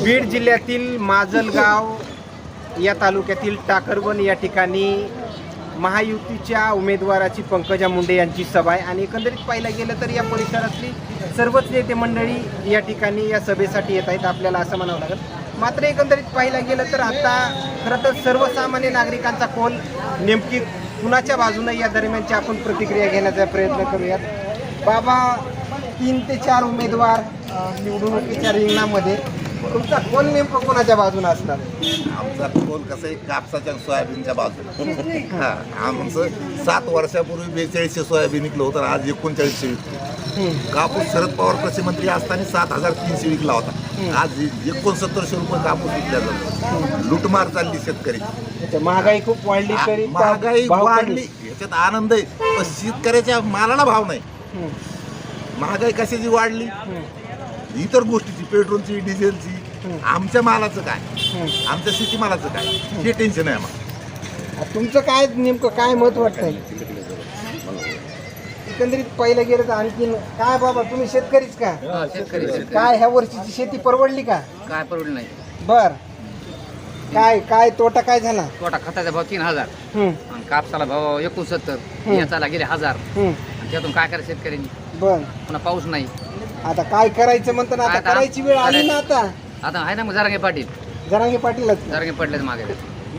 बीड जिल्ह्यातील माजलगाव या तालुक्यातील टाकरवन या ठिकाणी महायुतीच्या उमेदवाराची पंकजा मुंडे यांची सभा आहे. आणि एकंदरीत पाहिलं गेलं तर या परिसरातली सर्वच नेते मंडळी या ठिकाणी या सभेसाठी येत आहेत आपल्याला असं म्हणावं लागेल. मात्र एकंदरीत पाहिलं गेलं तर आता खरं तर सर्वसामान्य नागरिकांचा कोल नेमकी कुणाच्या बाजूने या दरम्यानची आपण प्रतिक्रिया घेण्याचा प्रयत्न करूयात. बाबा तीन ते चार उमेदवार निवडणुकीच्या रिंगणामध्ये तुमचा कोल नेमकं कोणाच्या बाजूने असणार? आमचा कोल कसं आहे? कापसाच्या सोयाबीनच्या बाजूला हा आमचं सात वर्षापूर्वी बेचाळीसशे सोयाबीन विकलं होतं आज एकोणचाळीसशे विकतो कापूस शरद पवार कृषी मंत्री असताना सात हजार तीनशे विकला होता. आज एकोणसत्तरशे रुपये कापूस विकल्या जातो. लुटमार चालली शेतकरी. अच्छा, महागाई खूप वाढली तरी महागाई भाव कमी. वाढली. याच्यात आनंद आहे. पण शेतकऱ्याच्या मालाला भाव नाही. महागाई कशाची वाढली? इतर गोष्टीची पेट्रोलची डिझेलची आमच्या मालाचं काय. आमच्या शेतीमालाचं काय? हे टेन्शन आहे आम्हाला. तुमचं काय नेमकं काय मत वाटतंय? एकंदरीत पहिलं गेलं तर आणखीन काय बाबा तुम्ही शेतकरीच का? शेतकरी काय ह्या वर्षीची शेती परवडली का? काय परवडलं नाही. बर. काय काय तोटा काय झाला? तोटा खताचा भाव तीन हजार. हम्म, आणि कापसाला भाव एकोणसत्तर. याचाला गेले हजार. हम्म, आणि त्यातून काय करायचं शेतकऱ्यांनी? बर. पुन्हा पाऊस नाही. आता काय करायचं म्हणतं ना आता आता- करायची वेळ आली ना आता. आता आहे ना मग जरांगे पाटील. जरांगे पाटीलच. जरांगे पडले मागे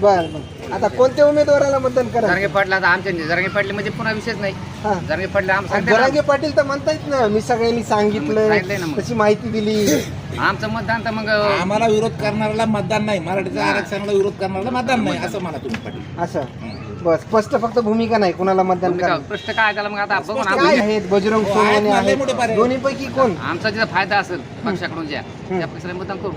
बर बर. आता कोणत्या उमेदवाराला मतदान करा जरांगे पाटला आता आमच्या जरांगे पाटले म्हणजे पुन्हा विषयच नाही. हा. जरांगे पाटले आम जरांगे पाटील तर म्हणतायत ना मी सगळ्यांनी सांगितलंय ना सांगितलं मग. तशी माहिती दिली. आमचं मतदान तर मग आम्हाला विरोध करणाऱ्याला मतदान नाही. मराठीच्या आरक्षणाला विरोध करणाऱ्याला मतदान नाही असं मला तुम्ही पाटील. असं. बस स्पष्ट फक्त भूमिका नाही कुणाला मतदान करा प्रश्न काय झाला मग आता? बघू ना काय आपण. आहेत बजरंग हो, सोनवणे आहेत. दोन्ही पैकी कोण? आमचा जिथं फायदा असेल पक्षाकडून ज्या. त्या पक्षाला मतदान करू.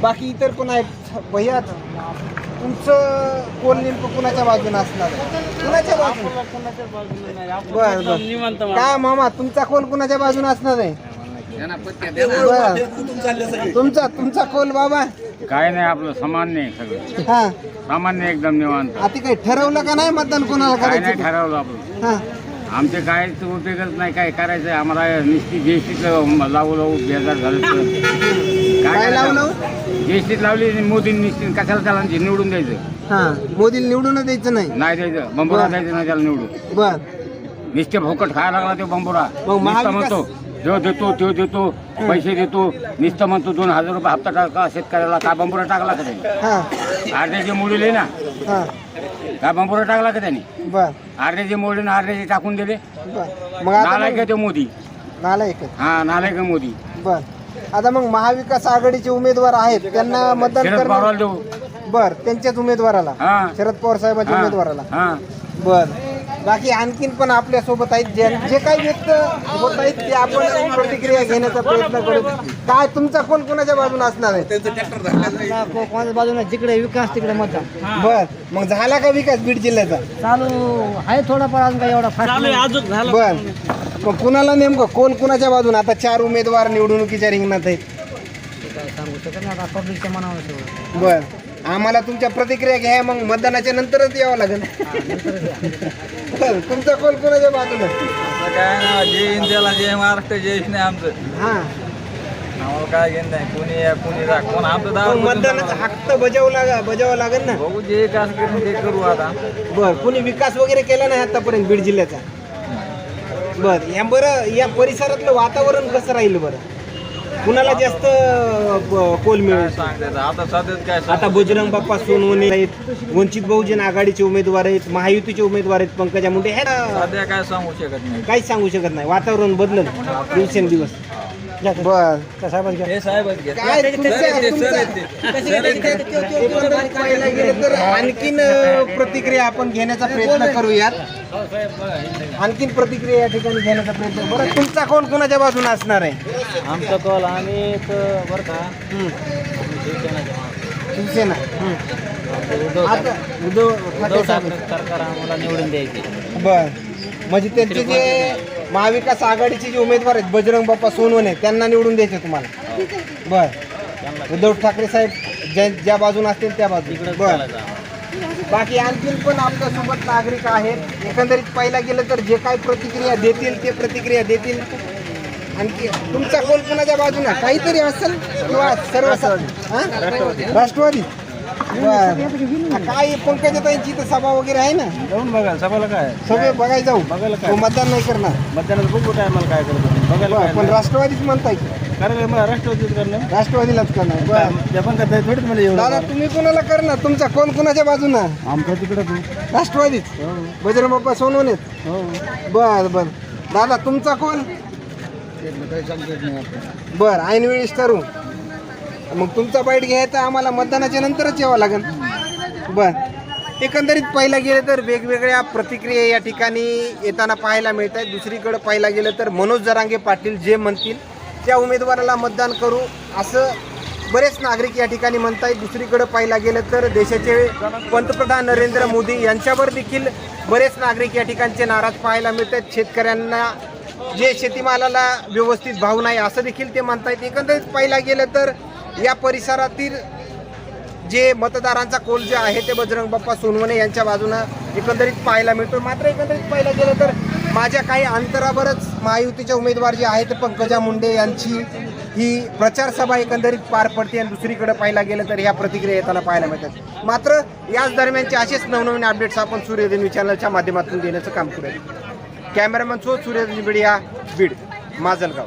बाकी इतर कोण आहेत? भैया तुमचं कोण नेमकं कुणाच्या बाजूने असणार? आहे? कुणाच्या बाजूने बर बर. काय मामा तुमचा कोल कुणाच्या बाजूने असणार आहे? तुमचा तुमचा कोल बाबा. काय नाही आपलं सामान्य आहे सगळं. हा. सामान्य एकदम निवांत. आता काही ठरवलं का नाही मतदान कोणाला काय नाही करायचं ठरवलं आपण हा. आमचे काय उपयोगच नाही काय करायचं आम्हाला निश्चित जीएसटीत लावू लावू बेजार झालं तर. काय लावलं जीएसटीत लावली आणि मोदींनी निश्चित कशाला त्याला निवडून द्यायचं? हा. मोदीला निवडून द्यायचं नाही. नाही द्यायचं. बंबोरा द्यायचं नाही त्याला निवडून. बर. निश्चित भोकट खायला लागला तो बंबोरा. मग नुसतं महाविकास- म्हणतो जो देतो तो देतो पैसे देतो. नुसतं म्हणतो दोन हजार रुपये हप्ता टाका शेतकऱ्याला काय बंबोरा टाकला का त्यांनी? हा. अर्ध्याचे मोडीले ना. हा. काय बंबोरा टाकला का त्यांनी? बर. अर्ध्याचे मोडले ना अर्ध्याचे टाकून दिले. बर. मग आता नालायक आहे तो मोदी. नालायक. हा नालायक मोदी. बर. आता मग महाविकास आघाडीचे उमेदवार आहेत त्यांना मतदान देऊ. बर त्यांच्याच उमेदवाराला. हा. शरद पवार साहेबांच्या उमेदवाराला. हा. बर. बाकी आणखीन पण आपल्यासोबत आहेत. जे जे काही व्यक्त होत आहेत ते आपण प्रतिक्रिया घेण्याचा प्रयत्न करू. काय तुमचा कोण कोणाच्या बाजूने असणार आहे? कोणाच्या बाजूने? जिकडे विकास तिकडे मतदान. बर. मग झाला का विकास बीड जिल्ह्याचा? चालू आहे थोडाफार अजून काही एवढा फास्ट बर. मग कुणाला नेमकं कोण कुणाच्या बाजूने? आता चार उमेदवार निवडणुकीच्या रिंगणात आहेत. काय सांगू शकत नाही आता पब्लिकच्या मनावर सगळं बर. आम्हाला तुमच्या प्रतिक्रिया घ्या मग मतदानाच्या नंतरच यावं लागेल. तुमचा कोण कोणाच्या बाजूने काय ना जय त्याला जय महाराष्ट्र जय हिंद आहे आमचं. हा. आम्हाला काय घेणं नाही कोणी या कोणी जा. कोण आमचं मग मतदानाचा हक्क तर बजावला बजावा लागेल ना? बघू जे काय करून ते करू आता. बर कोणी विकास वगैरे केला नाही आतापर्यंत बीड जिल्ह्याचा? बर या बरं या परिसरातलं वातावरण कसं राहील बरं? कुणाला जास्त ब- कोल मिळेल आता सध्याच काय आता बजरंग बाप्पा सोनवणे आहेत वंचित बहुजन आघाडीचे उमेदवार आहेत महायुतीचे उमेदवार आहेत पंकजा मुंडे. हे सध्या काय सांगू शकत नाही. काहीच सांगू शकत नाही. वातावरण बदलत दिवसेंदिवस. बर. हे साहेबच काय तर आणखीन प्रतिक्रिया आपण घेण्याचा प्रयत्न करूयात. आणखीन प्रतिक्रिया या ठिकाणी घेण्याचा प्रयत्न बरं तुमचा कोण कोणाच्या बाजूने असणार आहे? आमचा कॉल आम्ही तर बरं का. हम्म. शिवसेना. आता उद्धव ठाकरे सरकार आम्हाला निवडून द्यायचे. बर. म्हणजे त्यांचे जे महाविकास आघाडीचे जे उमेदवार आहेत बजरंग बाप्पा सोनवणे त्यांना निवडून द्यायचे तुम्हाला. बर. उद्धव ठाकरे साहेब ज्या ज्या बाजून असतील त्या बाजू बर. बाकी आणखीन पण आपल्यासोबत नागरिक आहेत. एकंदरीत पाहिला गेलं तर जे काही प्रतिक्रिया देतील ते प्रतिक्रिया देतील. आणखी तुमचा कोल कुणाच्या बाजूला काहीतरी असेल किंवा सर्व? राष्ट्रवादी. बर. काय पंकजाताईंची तर सभा वगैरे आहे ना? जाऊन बघा सभाला काय? सगळे बघायला जाऊ. बघायला काय? तो मतदान नाही करणार. मतदानाचं बघू काय मला काय करतो बघायला बर, काय पण राष्ट्रवादीच म्हणताय की. करायला मला राष्ट्रवादीच करणार. राष्ट्रवादीलाच करणार. बर. त्या पण करता थोडीच मला एवढं दादा तुम्ही कोणाला करणार? तुमचा कोण कुणाच्या बाजूना? आमच्या तिकडं तू. राष्ट्रवादीच. बजरंग बाप्पा सोनवणेत. हो. बर बर. दादा तुमचा कोण? बर ऐनवेळीच ठरू मग तुमचा बाईट घ्यायचा आम्हाला मतदानाच्या नंतरच यावं लागेल. बर. एकंदरीत पाहिला गेलं तर वेगवेगळ्या प्रतिक्रिया या ठिकाणी येताना पाहायला मिळत आहेत दुसरीकडे पाहायला गेलं तर मनोज जरांगे पाटील जे म्हणतील त्या उमेदवाराला मतदान करू असं बरेच नागरिक या ठिकाणी म्हणत आहेत दुसरीकडे पाहायला गेलं तर देशाचे पंतप्रधान नरेंद्र मोदी यांच्यावर देखील बरेच नागरिक या ठिकाणचे नाराज पाहायला मिळत आहेत शेतकऱ्यांना जे शेतीमालाला व्यवस्थित भाव नाही असं देखील ते म्हणत आहेत एकंदरीत पाहायला गेलं तर या परिसरातील जे मतदारांचा कोल जे आहे ते बजरंग बाप्पा सोनवणे यांच्या बाजूनं एकंदरीत पाहायला मिळतो. मात्र एकंदरीत पाहायला गेलं तर माझ्या काही अंतरावरच महायुतीचे उमेदवार जे आहेत पंकजा मुंडे यांची ही प्रचारसभा एकंदरीत पार पडते आणि दुसरीकडे पाहायला गेलं तर ह्या प्रतिक्रिया येताना पाहायला मिळतात. मात्र याच दरम्यानचे असेच नवनवीन अपडेट्स आपण सूर्यदेवी चॅनलच्या माध्यमातून देण्याचं काम करूया cameraman so Suryadevi media Beed Majalgaon.